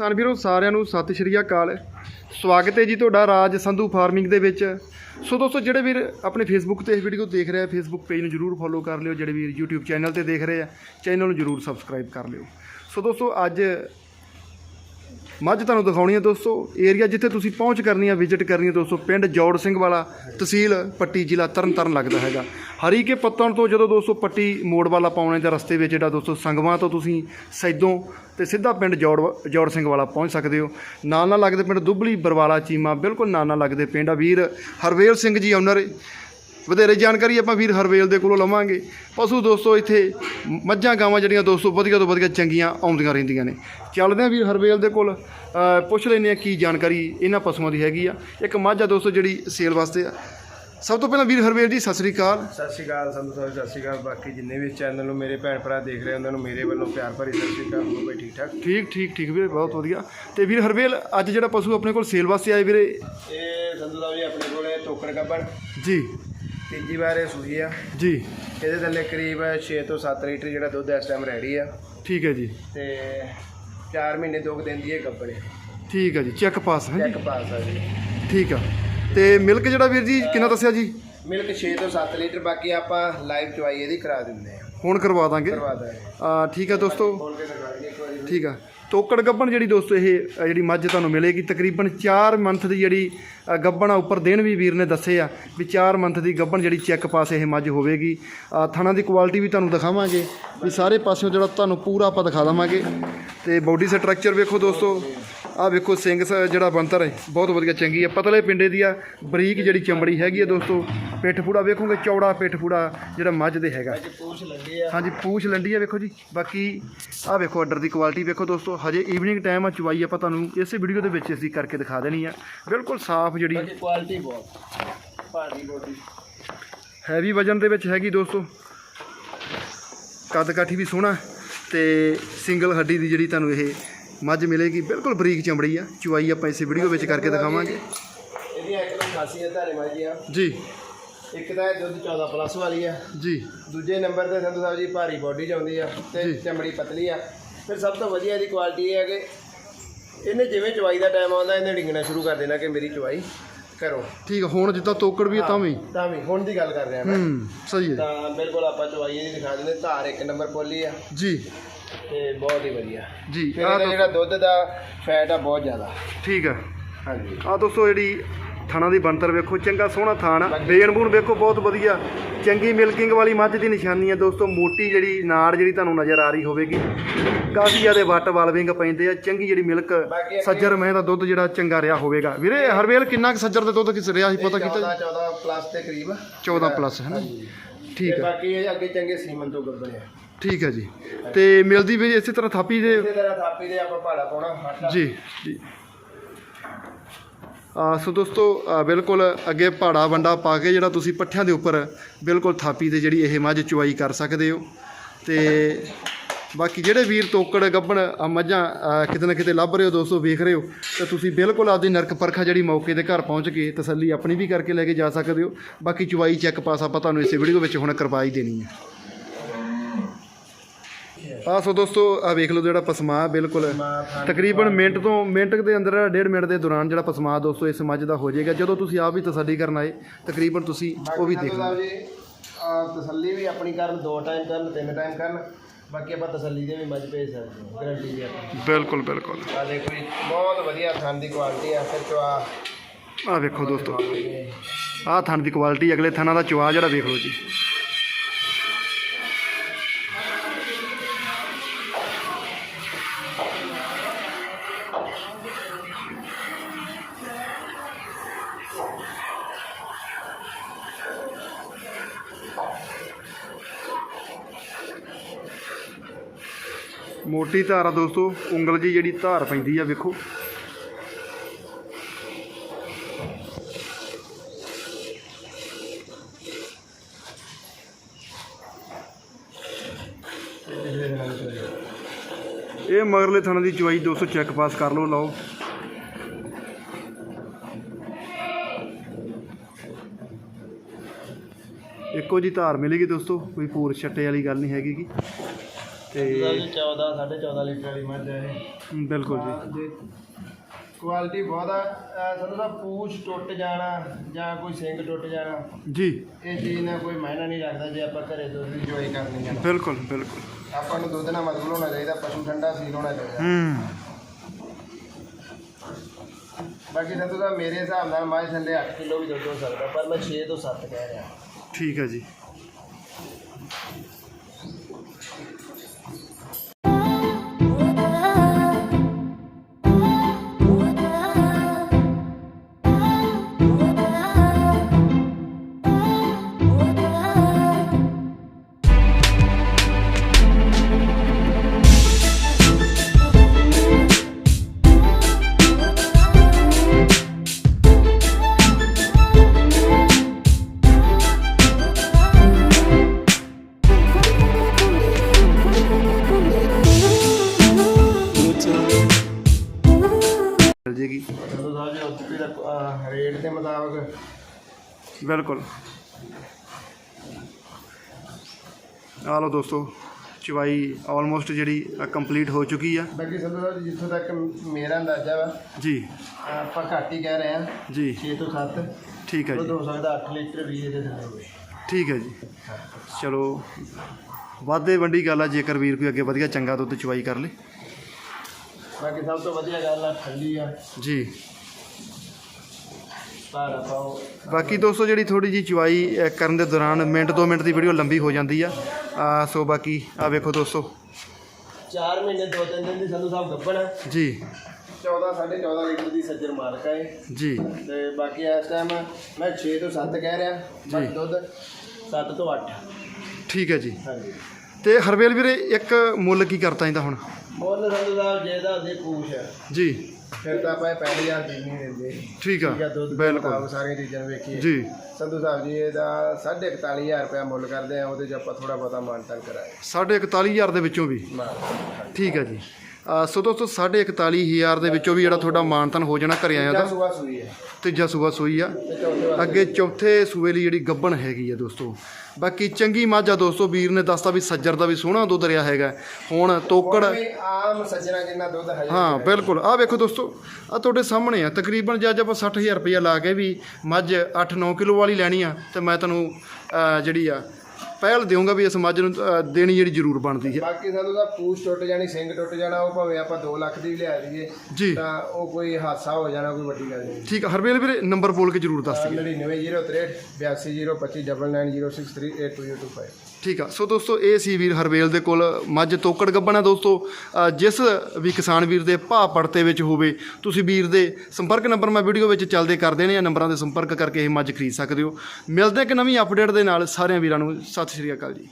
ਕਿਸਾਨ ਵੀਰੋ, ਸਾਰਿਆਂ ਨੂੰ ਸਤਿ ਸ਼੍ਰੀ ਅਕਾਲ। ਸਵਾਗਤ ਹੈ ਜੀ ਤੁਹਾਡਾ ਰਾਜ ਸੰਧੂ ਫਾਰਮਿੰਗ ਦੇ ਵਿੱਚ। ਸੋ ਦੋਸਤੋ, ਜਿਹੜੇ ਵੀਰ ਆਪਣੇ ਫੇਸਬੁੱਕ ਤੇ ਇਹ ਵੀਡੀਓ ਦੇਖ ਰਹੇ ਆ ਫੇਸਬੁੱਕ ਪੇਜ ਨੂੰ ਜਰੂਰ ਫੋਲੋ ਕਰ ਲਿਓ। ਜਿਹੜੇ ਵੀਰ YouTube ਚੈਨਲ ਤੇ ਦੇਖ ਰਹੇ ਆ ਚੈਨਲ ਨੂੰ ਜਰੂਰ ਸਬਸਕ੍ਰਾਈਬ ਕਰ ਲਿਓ। ਸੋ ਦੋਸਤੋ, ਅੱਜ ਮੱਝ ਤੁਹਾਨੂੰ ਦਿਖਾਉਣੀ ਹੈ ਦੋਸਤੋ ਏਰੀਆ ਜਿੱਥੇ ਤੁਸੀਂ ਪਹੁੰਚ ਕਰਨੀ ਹੈ ਵਿਜ਼ਿਟ ਕਰਨੀ ਹੈ ਦੋਸਤੋ, ਪਿੰਡ ਜੋੜ ਸਿੰਘ ਵਾਲਾ, ਤਹਿਸੀਲ ਪੱਟੀ ਜ਼ਿਲ੍ਹਾ ਤਰਨਤਾਰਨ ਲੱਗਦਾ ਹੈਗਾ। ਹਰੀਕੇ ਪੱਤਣ ਤੋਂ ਜਦੋਂ ਦੋਸਤੋ ਪੱਟੀ ਮੋੜ ਵਾਲਾ ਪਾਉਣੇ ਦੇ ਰਸਤੇ ਵਿੱਚ ਜਿਹੜਾ ਦੋਸਤੋ ਸੰਗਵਾਂ ਤੋਂ ਤੁਸੀਂ ਸੈਦੋਂ ਤੇ ਸਿੱਧਾ ਪਿੰਡ ਜੌੜ ਜੋੜ ਸਿੰਘ ਵਾਲਾ ਪਹੁੰਚ ਸਕਦੇ ਹੋ। ਨਾਲ ਨਾਲ ਲੱਗਦੇ ਪਿੰਡ ਦੁੱਬਲੀ ਬਰਵਾਲਾ ਚੀਮਾ, ਬਿਲਕੁਲ ਨਾਲ ਨਾਲ ਲੱਗਦੇ ਪਿੰਡ ਆ। ਵੀਰ ਹਰਵੇਲ ਸਿੰਘ ਜੀ ਓਨਰ ਵਧੇਰੇ ਜਾਣਕਾਰੀ ਆਪਾਂ ਵੀਰ ਹਰਵੇਲ ਦੇ ਕੋਲੋਂ ਲਵਾਂਗੇ। ਪਸ਼ੂ ਦੋਸਤੋ ਇੱਥੇ ਮੱਝਾਂ ਗਾਵਾਂ ਜਿਹੜੀਆਂ ਦੋਸਤੋ ਵਧੀਆ ਤੋਂ ਵਧੀਆ ਚੰਗੀਆਂ ਆਉਂਦੀਆਂ ਰਹਿੰਦੀਆਂ ਨੇ। ਚੱਲਦੇ ਆ ਵੀਰ ਹਰਵੇਲ ਦੇ ਕੋਲ। ਪੁੱਛ ਲੈਂਦੇ ਆ ਕੀ ਜਾਣਕਾਰੀ ਇਹਨਾਂ ਪਸ਼ੂਆਂ ਦੀ ਹੈਗੀ ਆ। ਇੱਕ ਮੱਝ ਆ ਦੋਸਤੋ ਜਿਹੜੀ ਸੇਲ ਵਾਸਤੇ ਆ। ਸਭ ਤੋਂ ਪਹਿਲਾਂ ਵੀਰ ਹਰਵੇਲ ਜੀ ਸਤਿ ਸ੍ਰੀ ਅਕਾਲ। ਸਤਿ ਸ਼੍ਰੀ ਅਕਾਲ ਸੰਧੂ ਸਾਹਿਬ ਸਤਿ ਸ਼੍ਰੀ ਅਕਾਲ। ਬਾਕੀ ਜਿੰਨੇ ਵੀ ਚੈਨਲ ਨੂੰ ਮੇਰੇ ਭੈਣ ਭਰਾ ਦੇਖ ਰਹੇ ਉਹਨਾਂ ਨੂੰ ਮੇਰੇ ਵੱਲੋਂ ਪਿਆਰ ਭਰੀ ਸਤਿ ਸ਼੍ਰੀ ਅਕਾਲ ਹੋ ਬਈ ਠੀਕ ਠਾਕ? ਠੀਕ ਠੀਕ ਠੀਕ ਵੀਰੇ ਬਹੁਤ ਵਧੀਆ। ਤੇ ਵੀਰ ਹਰਵੇਲ ਅੱਜ ਜਿਹੜਾ ਪਸ਼ੂ ਆਪਣੇ ਕੋਲ ਸੇਲ ਵਾਸਤੇ ਆਏ ਵੀਰੇ? ਇਹ ਸੰਧੂ ਸਾਹਿਬ ਜੀ ਆਪਣੇ ਕੋਲੇ ਟੋਕਰ ਕੱਪੜ ਜੀ। ਤੀਜੀ ਵਾਰ ਇਹ ਸੂਈ ਆ। ਜੀ। ਇਹਦੇ ਥੱਲੇ ਕਰੀਬ 6 ਤੋਂ 7 ਲੀਟਰ ਜਿਹੜਾ ਦੁੱਧ ਇਸ ਟਾਈਮ ਰੈਡੀ ਆ। ਠੀਕ ਹੈ ਜੀ। ਤੇ 4 ਮਹੀਨੇ ਦੁੱਧ ਦਿੰਦੀ ਹੈ ਗੱਬੜ ਠੀਕ ਹੈ ਜੀ ਚੈੱਕ ਪਾਸ ਹੈ ਚੈੱਕ ਪਾਸ ਆ ਜੀ। ਠੀਕ ਆ। ਤੇ ਮਿਲਕ ਜਿਹੜਾ ਵੀਰ ਜੀ ਕਿੰਨਾ ਦੱਸਿਆ ਜੀ? ਮਿਲਕ 6 ਤੋਂ 7 ਲੀਟਰ ਬਾਕੀ ਆਪਾਂ ਲਾਈਵ ਚਵਾਈ ਇਹਦੀ ਕਰਾ ਦਿੰਦੇ ਆ। ਹੁਣ ਕਰਵਾ ਦਾਂਗੇ। ਕਰਵਾ ਦਾਂਗੇ। ਆ ਠੀਕ ਹੈ ਦੋਸਤੋ। ਠੀਕ ਆ। ਤੋਕੜ ਗੱਬਣ ਜਿਹੜੀ ਦੋਸਤੋ ਇਹ ਅ, ਜਿਹੜੀ ਮੱਝ ਤੁਹਾਨੂੰ ਮਿਲੇਗੀ। ਤਕਰੀਬਨ 4 ਮੰਥ ਦੀ ਜਿਹੜੀ ਅ, ਗੱਭਣ ਆ ਉੱਪਰ ਦਿਨ ਵੀ ਵੀਰ ਨੇ ਦੱਸੇ ਆ ਵੀ 4 ਮੰਥ ਦੀ ਗੱਬਣ ਜਿਹੜੀ ਚੈੱਕ ਪਾਸ ਇਹ ਮੱਝ ਹੋਵੇਗੀ। ਅ, ਥਣਾ ਦੀ ਕੁਆਲਿਟੀ ਵੀ ਤੁਹਾਨੂੰ ਦਿਖਾਵਾਂਗੇ। ਵੀ ਸਾਰੇ ਪਾਸਿਓਂ ਜਿਹੜਾ ਤੁਹਾਨੂੰ ਪੂਰਾ ਆਪਾਂ ਦਿਖਾ ਦਵਾਂਗੇ। ਤੇ ਬਾਡੀ ਸਟਰਕਚਰ ਵੇਖੋ ਦੋਸਤੋ। ਆ ਵੇਖੋ ਸਿੰਘ ਸ- ਜਿਹੜਾ ਬੰਤਰ ਹੈ ਬਹੁਤ ਵਧੀਆ ਚੰਗੀ ਹੈ। ਪਤਲੇ ਪਿੰਡੇ ਦੀ ਆ ਬਰੀਕ ਜਿਹੜੀ ਚਮੜੀ ਹੈਗੀ ਹੈ ਦੋਸਤੋ ਪਿੱਠ ਪੂੜਾ ਵੇਖੋਗੇ ਚੌੜਾ ਪਿੱਠ ਪੂੜਾ ਜਿਹੜਾ ਮੱਝ ਦੇ ਹੈਗਾ। ਅੱਜ ਪੂਛ ਲੱਗੇ ਆ। ਹਾਂਜੀ ਪੂਛ ਲੰਡੀ ਆ ਵੇਖੋ ਜੀ। ਬਾਕੀ ਆ ਵੇਖੋ ਆਰਡਰ ਦੀ ਕੁਆਲਿਟੀ ਵੇਖੋ ਦੋਸਤੋ ਹਜੇ ਈਵਨਿੰਗ ਟਾਈਮ ਆ ਚੁਵਾਈ ਆਪਾਂ ਤੁਹਾਨੂੰ ਇਸੇ ਵੀਡੀਓ ਦੇ ਵਿੱਚ ਅਸੀਂ ਕਰਕੇ ਦਿਖਾ ਦੇਣੀ ਆ। ਬਿਲਕੁਲ ਸਾਫ਼ ਜਿਹੜੀ ਬਾਕੀ ਕੁਆਲਿਟੀ ਬਹੁਤ। ਭਾਰੀ ਬੋਡੀ ਹੈਵੀ ਵਜਨ ਦੇ ਵਿੱਚ ਹੈਗੀ ਦੋਸਤੋ। ਕੱਦ ਕਾਠੀ ਵੀ ਸੋਹਣਾ ਤੇ ਸਿੰਗਲ ਹੱਡੀ ਦੀ ਜਿਹੜੀ ਤੁਹਾਨੂੰ ਇਹ ਮੱਝ ਮਿਲੇਗੀ ਬਿਲਕੁਲ ਬਰੀਕ ਚਮੜੀ ਆ। ਚੁਵਾਈ ਆਪਾਂ ਇਸੇ ਵੀਡੀਓ ਵਿੱਚ ਕਰਕੇ ਦਿਖਾਵਾਂਗੇ। ਇਹਦੀਆਂ ਇੱਕ ਤਾਂ ਖਾਸੀਅਤ ਧਾਰੇ ਮਾਜੀ ਆ। ਜੀ। ਇੱਕ ਤਾਂ ਇਹ ਦੁੱਧ 14 ਪਲੱਸ ਵਾਲੀ ਆ। ਜੀ। ਦੂਜੇ ਨੰਬਰ ਤੇ ਸੰਧੂ ਸਾਹਿਬ ਜੀ ਭਾਰੀ ਬੋਡੀ ਚ ਆਉਂਦੀ ਆ ਤੇ। ਚਮੜੀ ਪਤਲੀ ਆ। ਫਿਰ ਸਭ ਤੋਂ ਵਧੀਆ ਇਹਦੀ ਕੁਆਲਿਟੀ ਇਹ ਹੈ ਕਿ ਇਹਨੇ ਜਿਵੇਂ ਚਵਾਈ ਦਾ ਟਾਈਮ ਆਉਂਦਾ ਇਹਨੇ ਡਿੰਗਣਾ ਸ਼ੁਰੂ ਕਰ ਦੇਣਾ ਕਿ ਮੇਰੀ ਚਵਾਈ ਕਰੋ। ਠੀਕ ਹੁਣ ਜਿੱਦਾਂ ਤੋਕੜ ਵੀ ਤਾਂ ਵੀ। ਤਾਂ ਵੀ ਹੁਣ ਦੀ ਗੱਲ ਕਰ ਰਿਹਾ ਮੈਂ। ਹੂੰ ਸਹੀ ਹੈ ਤਾਂ ਬਿਲਕੁਲ ਆਪਾਂ ਚਵਾਈ ਇਹਦੀ ਦਿਖਾ ਦਿੰਦੇ ਧਾਰ ਇੱਕ ਨੰਬਰ ਪੋਲੀ ਆ। ਜੀ। ਤੇ ਬਹੁਤ ਹੀ ਵਧੀਆ। ਜੀ ਫਿਰ ਆ ਇਹਦਾ ਜਿਹੜਾ ਦੁੱਧ ਦਾ ਫੈਟ ਆ ਬਹੁਤ ਜ਼ਿਆਦਾ। ਠੀਕ ਆ। ਹਾਂਜੀ। ਆ ਦੋਸਤੋ ਜਿਹੜੀ ਥਾਣਾ ਦੀ ਬਣਤਰ ਵੇਖੋ ਚੰਗਾ ਸੋਹਣਾ ਥਾਣ। ਆ ਬੇਣ ਬੂਣ ਵੇਖੋ ਬਹੁਤ ਵਧੀਆ। ਚੰਗੀ ਮਿਲਕਿੰਗ ਵਾਲੀ ਮੱਝ ਦੀ ਨਿਸ਼ਾਨੀ ਆ ਦੋਸਤੋ। ਮੋਟੀ ਜਿਹੜੀ ਨਾੜ ਜਿਹੜੀ ਤੁਹਾਨੂੰ ਨਜ਼ਰ ਆ ਰਹੀ ਹੋਵੇਗੀ ਕਾਫੀ ਜ਼ਿਆਦਾ ਵੱਟ ਵਾਲਵਿੰਗ ਪੈਂਦੇ ਆ। ਚੰਗੀ ਜਿਹੜੀ ਮਿਲਕ ਸੱਜਰ ਮਹਿ ਦਾ ਦੁੱਧ ਜਿਹੜਾ ਚੰਗਾ ਰਿਹਾ ਹੋਵੇਗਾ। ਵੀਰੇ ਹਰਵੇਲ ਕਿੰਨਾ ਕੁ ਸੱਜਰ ਦੇ ਦੁੱਧ ਕਿਸ ਰਿਹਾ ਸੀ ਪਤਾ ਕੀਤਾ 14 14 ਪਲੱਸ ਦੇ ਕਰੀਬ 14 ਪਲੱਸ ਹੈ ਨਾ? ਠੀਕ ਆ। ਬਾਕੀ ਇਹ ਅੱਗੇ ਚੰਗੇ ਸੀਮਨ ਤੋਂ ਗੱਬਣੇ ਆ। ਠੀਕ ਹੈ ਜੀ। ਤੇ ਮਿਲਦੀ ਵੀ ਇਸੇ ਤਰ੍ਹਾਂ ਥਾਪੀ ਦੇ ਇਸੇ ਤਰ੍ਹਾਂ ਥਾਪੀ ਦੇ ਆਪਾਂ ਭਾੜਾ ਪਾਉਣਾ ਆਟਾ। ਜੀ ਜੀ। ਆ ਸੋ ਦੋਸਤੋ ਬਿਲਕੁਲ ਅੱਗੇ ਪਹਾੜਾ ਵੰਡਾ ਪਾ ਕੇ ਜਿਹੜਾ ਤੁਸੀਂ ਪੱਠਿਆਂ ਦੇ ਉੱਪਰ ਬਿਲਕੁਲ ਥਾਪੀ ਦੇ ਜਿਹੜੀ ਇਹ ਮੱਝ ਚੁਆਈ ਕਰ ਸਕਦੇ ਹੋ। ਤੇ ਬਾਕੀ ਜਿਹੜੇ ਵੀਰ ਤੋਕੜ ਗੱਬਣ ਆ ਮੱਝਾਂ ਕਿਤੇ ਨਾ ਕਿਤੇ ਲੱਭ ਰਹੇ ਹੋ ਦੋਸਤੋ ਵੇਖ ਰਹੇ ਹੋ ਤਾਂ ਤੁਸੀਂ ਬਿਲਕੁਲ ਆਪਦੀ ਨਰਕ ਪਰਖਾ ਜਿਹੜੀ ਮੌਕੇ ਤੇ ਘਰ ਪਹੁੰਚ ਕੇ ਤਸੱਲੀ ਆਪਣੀ ਵੀ ਕਰਕੇ ਲੈ ਕੇ ਜਾ ਸਕਦੇ ਹੋ। ਬਾਕੀ ਚੁਆਈ ਚੈੱਕ ਪਾਸ ਆਪਾਂ ਤੁਹਾਨੂੰ ਇਸੇ ਵੀਡੀਓ ਵਿੱਚ ਹੁਣ ਕਰਵਾ ਹੀ ਦੇਣੀ ਹੈ। ਆ ਸੋ ਦੋਸਤੋ ਆ ਵੇਖ ਲਓ ਜਿਹੜਾ ਪਸਮਾ ਬਿਲਕੁਲ। ਤਕਰੀਬਨ ਮਿੰਟ ਤੋਂ ਮਿੰਟ ਦੇ ਅੰਦਰ ਡੇਢ ਮਿੰਟ ਦੇ ਦੌਰਾਨ ਜਿਹੜਾ ਪਸਮਾ ਦੋਸਤੋ ਇਸ ਮੱਝ ਦਾ ਹੋ ਜਾਏਗਾ। ਜਦੋਂ ਤੁਸੀਂ ਆਪ ਵੀ ਤਸੱਲੀ ਕਰਨ ਆਏ ਤਕਰੀਬਨ ਤੁਸੀਂ ਉਹ ਵੀ ਦੇਖ ਲਓ। ਆਹ ਤਸੱਲੀ ਵੀ ਆਪਣੀ ਕਰਨ ਦੋ ਟਾਈਮ ਕਰਨ ਤਿੰਨ ਟਾਈਮ ਕਰਨ। ਬਾਕੀ ਆਪਾਂ ਤਸੱਲੀ ਦੇ ਵੀ ਮੱਝ ਭੇਜ ਸਕਦੇ ਹਾਂ ਗਰੰਟੀ ਦੀ ਆਪਾਂ। ਬਿਲਕੁਲ ਬਿਲਕੁਲ। ਆ ਦੇਖੋ ਜੀ ਬਹੁਤ ਵਧੀਆ ਥਣ ਦੀ ਕੁਆਲਿਟੀ ਆ ਫਿਰ ਚਵਾ ਆ ਵੇਖੋ ਦੋਸਤੋ। ਆਹ ਥਣ ਦੀ ਕੁਆਲਿਟੀ ਅਗਲੇ ਥਣਾਂ ਦਾ ਚੁਆ ਜਿਹੜਾ ਵੇਖ ਲਓ ਜੀ। ਮੋਟੀ ਧਾਰ ਆ ਦੋਸਤੋ, ਉਂਗਲ ਜੀ ਜਿਹੜੀ ਧਾਰ ਪੈਂਦੀ ਆ, ਵੇਖੋ। ਇਹ ਮਗਰਲੇ ਥਾਣੇ ਦੀ ਚੁਆਈ 200 ਚੈੱਕ ਪਾਸ ਕਰ ਲਓ ਲਓ। ਇੱਕੋ ਜੀ ਧਾਰ ਮਿਲੇਗੀ ਦੋਸਤੋ, ਕੋਈ ਪੂਰ ਛੱਟੇ ਵਾਲੀ ਗੱਲ ਨਹੀਂ ਹੈਗੀ ਗੀ। ਤੇ 14 14.5 ਲੀਟਰ ਵਾਲੀ ਮੱਝ ਹੈ ਇਹ। ਬਿਲਕੁਲ ਜੀ। ਕੁਆਲਿਟੀ ਬਹੁਤ ਆ ਸਾਨੂੰ ਤਾਂ ਪੂਛ ਟੁੱਟ ਜਾਣਾ ਜਾਂ ਕੋਈ ਸਿੰਗ ਟੁੱਟ ਜਾਣਾ ਜੀ। ਇਹ ਚੀਜ਼ ਨਾਲ ਕੋਈ ਮਾਇਨਾ ਨਹੀਂ ਰੱਖਦਾ ਜੇ ਆਪਾਂ ਘਰੇ ਦੁੱਧ ਦੀ ਜੋਈ ਕਰਨੀ ਹੈ ਬਿਲਕੁਲ ਬਿਲਕੁਲ। ਆਪਾਂ ਨੂੰ ਦੁੱਧ ਨਾਲ ਮਤਲਬ ਹੋਣਾ ਚਾਹੀਦਾ ਪਸ਼ੂ ਠੰਡਾ ਸੀਲ ਹੋਣਾ ਚਾਹੀਦਾ। ਹੂੰ। ਬਾਕੀ ਸੰਤੂ ਦਾ ਮੇਰੇ ਹਿਸਾਬ ਨਾਲ ਮੱਝ ਥੱਲੇ 8 ਕਿਲੋ ਵੀ ਦੁੱਧ ਹੋ ਸਕਦਾ ਪਰ ਮੈਂ 6 ਤੋਂ 7 ਕਹਿ ਰਿਹਾ। ਠੀਕ ਹੈ ਜੀ। ਬਿਲਕੁਲ। ਆ ਲਓ ਦੋਸਤੋ ਚਵਾਈ ਆਲਮੋਸਟ ਜਿਹੜੀ ਕੰਪਲੀਟ ਹੋ ਚੁੱਕੀ ਆ। ਬਾਕੀ ਸੰਤੂ ਸਾਹਿਬ ਜੀ ਜਿੱਥੋਂ ਤੱਕ ਮੇਰਾ ਅੰਦਾਜ਼ਾ ਵਾ ਜੀ। ਆਪਾਂ ਘੱਟ ਹੀ ਕਹਿ ਰਹੇ ਹਾਂ। ਜੀ। 6 ਤੋਂ 7 ਠੀਕ ਹੈ ਜੀ। ਹੋ ਸਕਦਾ 8 ਲੀਟਰ ਵੀ ਇਹਦੇ ਥੱਲੇ ਹੋਵੇ। ਠੀਕ ਹੈ ਜੀ। ਚਲੋ ਵਾਧੇ ਵੰਡੀ ਗੱਲ ਆ ਜੇਕਰ ਵੀਰ ਕੋਈ ਅੱਗੇ ਵਧੀਆ ਚੰਗਾ ਦੁੱਧ ਚਵਾਈ ਕਰ ਲੇ। ਬਾਕੀ ਸਭ ਤੋਂ ਵਧੀਆ ਗੱਲ ਆ ਠੰਡੀ ਆ। ਜੀ। ਭਾਰਾ ਪਾਓ ਬਾਕੀ ਦੋਸਤੋ ਜਿਹੜੀ ਥੋੜੀ ਜੀ ਚਵਾਈ ਅ, ਕਰਨ ਦੇ ਦੌਰਾਨ ਮਿੰਟ 2 ਮਿੰਟ ਦੀ ਵੀਡੀਓ ਲੰਬੀ ਹੋ ਜਾਂਦੀ ਆ। ਆ, ਸੋ ਬਾਕੀ ਆ ਵੇਖੋ ਦੋਸਤੋ। 4 ਮਹੀਨੇ 2-3 ਦਿਨ ਦੀ ਸੰਧੂ ਸਾਹਿਬ ਗੱਭਣ ਜੀ। 14 14.5 ਲੀਟਰ ਦੀ ਸੱਜਰ ਮਾਲਕ ਹੈ ਜੀ। ਤੇ ਬਾਕੀ ਇਸ ਟਾਈਮ ਮੈਂ 6 ਤੋਂ 7 ਕਹਿ ਰਿਹਾ ਬਾਕੀ ਦੁੱਧ 7 ਤੋਂ 8 ਠੀਕ ਹੈ ਜੀ। ਹਾਂਜੀ। ਤੇ ਹਰਵੇਲ ਵੀਰੇ ਇੱਕ ਮੁੱਲ ਕੀ ਕਰਤਾ ਇਹਦਾ ਹੁਣ? ਮੁੱਲ ਸੰਧੂ ਸਾਹਿਬ ਜੇ ਦਾ ਦੇ ਪੂਛ ਆ। ਜੀ। ਫਿਰ ਤਾਂ ਆਪਾਂ ਇਹ ਪਹਿਲੀ ਹਜ਼ਾਰ ਦੀ ਨਹੀਂ ਦਿੰਦੇ। ਠੀਕ ਆ ਠੀਕ ਆ ਦੁੱਧ ਦੇ ਬਿਲਕੁਲ। ਮੁਤਾਬਕ ਸਾਰੀਆਂ ਚੀਜ਼ਾਂ ਵੇਖੀਏ। ਜੀ। ਸੰਧੂ ਸਾਹਿਬ ਜੀ ਇਹਦਾ 41500 ਰੁਪਇਆ ਮੁੱਲ ਕਰਦੇ ਆ ਉਹਦੇ 'ਚ ਆਪਾਂ ਥੋੜਾ ਬਹੁਤਾ ਮਾਨਤਾਨ ਕਰਾਏ ਸਾਢੇ 41000 ਦੇ ਵਿੱਚੋਂ ਵੀ। ਮਾਨ ਠੀਕ ਹੈ ਜੀ। ਸੋ ਦੋਸਤੋ ਸਾਢੇ 41000 ਦੇ ਵਿੱਚੋਂ ਵੀ ਜਿਹੜਾ ਤੁਹਾਡਾ ਮਾਨਤਨ ਹੋ ਜਾਣਾ ਘਰੇ ਆਇਆ ਦਾ ਸੁਆ ਸੂਈ ਹੈ। ਤੀਜਾ ਸੂਆ ਸੂਈ ਆ। ਅੱਗੇ ਚੌਥੇ ਸੂਏ ਲਈ ਜਿਹੜੀ ਗੱਬਣ ਹੈਗੀ ਆ ਦੋਸਤੋ। ਬਾਕੀ ਚੰਗੀ ਮੱਝ ਦੋਸਤੋ ਵੀਰ ਨੇ ਦੱਸਤਾ ਵੀ ਸੱਜਰ ਦਾ ਵੀ ਸੋਹਣਾ ਦੁੱਧ ਰਿਹਾ ਹੈਗਾ। ਹੁਣ ਤੋਕੜ ਕੋਈ ਆਮ ਸੱਜਣਾ ਜਿੰਨਾ ਦੁੱਧ ਹਜੇ ਹਾਂ ਬਿਲਕੁਲ। ਆ ਵੇਖੋ ਦੋਸਤੋ ਆ ਤੁਹਾਡੇ ਸਾਹਮਣੇ ਆ। ਤਕਰੀਬਨ ਜੇ ਅੱਜ ਆਪਾਂ 60000 ਰੁਪਇਆ ਲਾ ਕੇ ਵੀ ਮੱਝ 8-9 ਕਿਲੋ ਵਾਲੀ ਲੈਣੀ ਆ ਤੇ ਮੈਂ ਤੁਹਾਨੂੰ ਜਿਹੜੀ ਆ ਪਹਿਲ ਦੇਵਾਂਗਾ ਵੀ ਇਸ ਮੱਝ ਨੂੰ ਅ, ਦੇਣੀ ਜਿਹੜੀ ਜ਼ਰੂਰ ਬਣਦੀ ਹੈ। ਬਾਕੀ ਸਾਨੂੰ ਦਾ ਪੂਛ ਟੁੱਟ ਜਾਣੀ ਸਿੰਘ ਟੁੱਟ ਜਾਣਾ ਉਹ ਭਾਵੇਂ ਆਪਾਂ 2 ਲੱਖ ਦੀ ਵੀ ਲਿਆ ਦਈਏ ਜੀ। ਤਾਂ ਉਹ ਕੋਈ ਹਾਦਸਾ ਹੋ ਜਾਣਾ ਕੋਈ ਵੱਡੀ ਗੱਲ ਨਹੀਂ। ਠੀਕ ਆ ਹਰਵੇਲ ਵੀਰੇ ਨੰਬਰ ਬੋਲ ਕੇ ਜ਼ਰੂਰ ਦੱਸ ਦਿਓ। 9903 820599096225 ਠੀਕ ਆ। ਸੋ ਦੋਸਤੋ, ਇਹ ਸੀ ਵੀਰ ਹਰਵੇਲ ਦੇ ਕੋਲ ਮੱਝ ਤੋਕੜ ਗੱਬਣ ਹੈ ਦੋਸਤੋ ਜਿਸ ਵੀ ਕਿਸਾਨ ਵੀਰ ਦੇ ਭਾਅ ਪੜਤੇ ਵਿੱਚ ਹੋਵੇ, ਤੁਸੀਂ ਵੀਰ ਦੇ ਸੰਪਰਕ ਨੰਬਰ ਮੈਂ ਵੀਡੀਓ ਵਿੱਚ ਚੱਲਦੇ ਕਰ ਦੇਣੇ ਆ, ਨੰਬਰਾਂ ਦੇ ਸੰਪਰਕ ਕਰਕੇ ਇਹ ਮੱਝ ਖਰੀਦ ਸਕਦੇ ਹੋ। ਮਿਲਦੇ ਇੱਕ ਨਵੀਂ ਅਪਡੇਟ ਦੇ ਨਾਲ। ਸਾਰਿਆਂ ਵੀਰਾਂ ਨੂੰ ਸਤਿ ਸ਼੍ਰੀ ਅਕਾਲ ਜੀ।